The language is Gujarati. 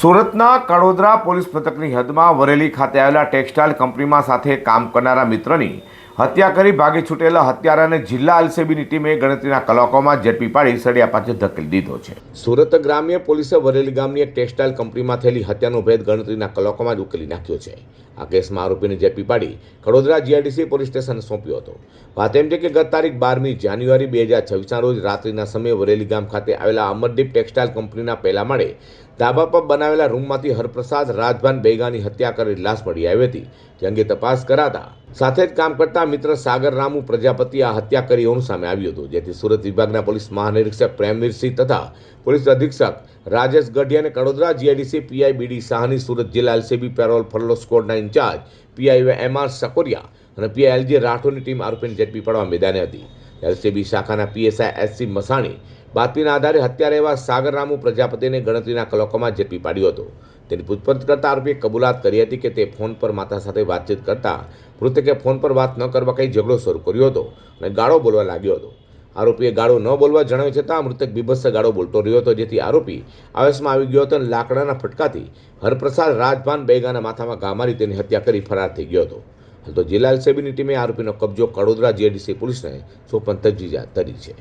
સુરતના કડોદરા પોલીસ મથકની હદમાં વરેલી ખાતે આવેલા ટેક્સટાઇલ કંપનીમાં સાથે કામ કરનારા મિત્રની હત્યા કરી ભાગી છૂટેલા હત્યારાને જિલ્લા એલસીબીની ટીમે ગણતરીના કલાકોમાં ઝડપી પાડી સળિયા પાછળ ધકેલી દીધો છે. સુરત ગ્રામ્ય પોલીસે વરેલી ગામની એક ટેક્સટાઇલ કંપનીમાં થયેલી હત્યાનો ભેદ ગણતરીના કલાકોમાં જ ઉકેલી નાખ્યો છે. આ કેસમાં આરોપીને ઝડપી પાડી વડોદરા જીઆઈડીસી પોલીસ સ્ટેશન સોંપ્યો હતો. વાત એમ છે કે ગત તારીખ બારમી જાન્યુઆરી બે હજાર છવ્વીસના રોજ રાત્રિના સમયે વરેલી ગામ ખાતે આવેલા અમરદીપ ટેક્સટાઇલ કંપનીના પહેલા માળે ધાબા પર બનાવેલા રૂમમાંથી હરપ્રસાદ રાજભાન બેગાની હત્યા કરી લાશ મળી આવી હતી. જે અંગે તપાસ કરાતા સાથે જ કામ કરતા મિત્ર સાગર રામુ પ્રજાપતિ આ હત્યા કરી હોવાનું સામે આવ્યું હતું, જેથી સુરત વિભાગના પોલીસ મહાનિરીક્ષક પ્રેમવીરસિંહ તથા પોલીસ અધિક્ષક રાજેશ ગઢિયા અને Kadodara GIDC PI BD Sahni, Surat જિલ્લા LCB parole furlough સ્કોડના incharge PI M R Sakoriya અને પીઆઈ એલજી રાઠોડની ટીમ આરોપીને ઝડપી પાડવા મેદાને હતી. એલસીબી શાખાના પીએસઆઈ એસસી મસાણી બાતમીના આધારે હત્યા રહેવા સાગર રામુ પ્રજાપતિને ગણતરીના કલાકોમાં ઝડપી પાડ્યો હતો. તેની પૂછપરછ કરતા આરોપીએ કબૂલાત કરી હતી કે તે ફોન પર માતા સાથે વાતચીત કરતા મૃતકે ફોન પર વાત ન કરવા કંઈ ઝઘડો શરૂ કર્યો હતો અને ગાળો બોલવા લાગ્યો હતો. આરોપીએ ગાળો ન બોલવા જણાવ્યું છતાં મૃતક બીભત્સ ગાળો બોલતો રહ્યો હતો, જેથી આરોપી આવેશમાં આવી ગયો હતો અને લાકડાના ફટકાથી હરપ્રસાદ રાજભાન બેગાના માથામાં ઘા મારી તેની હત્યા કરી ફરાર થઈ ગયો હતો. તો જિલ્લા એલસીબીની ટીમે આરોપીનો કબજો કડોદરા જીઆઈડીસી પોલીસને સોંપવાની તજવીજ હાથ ધરી છે.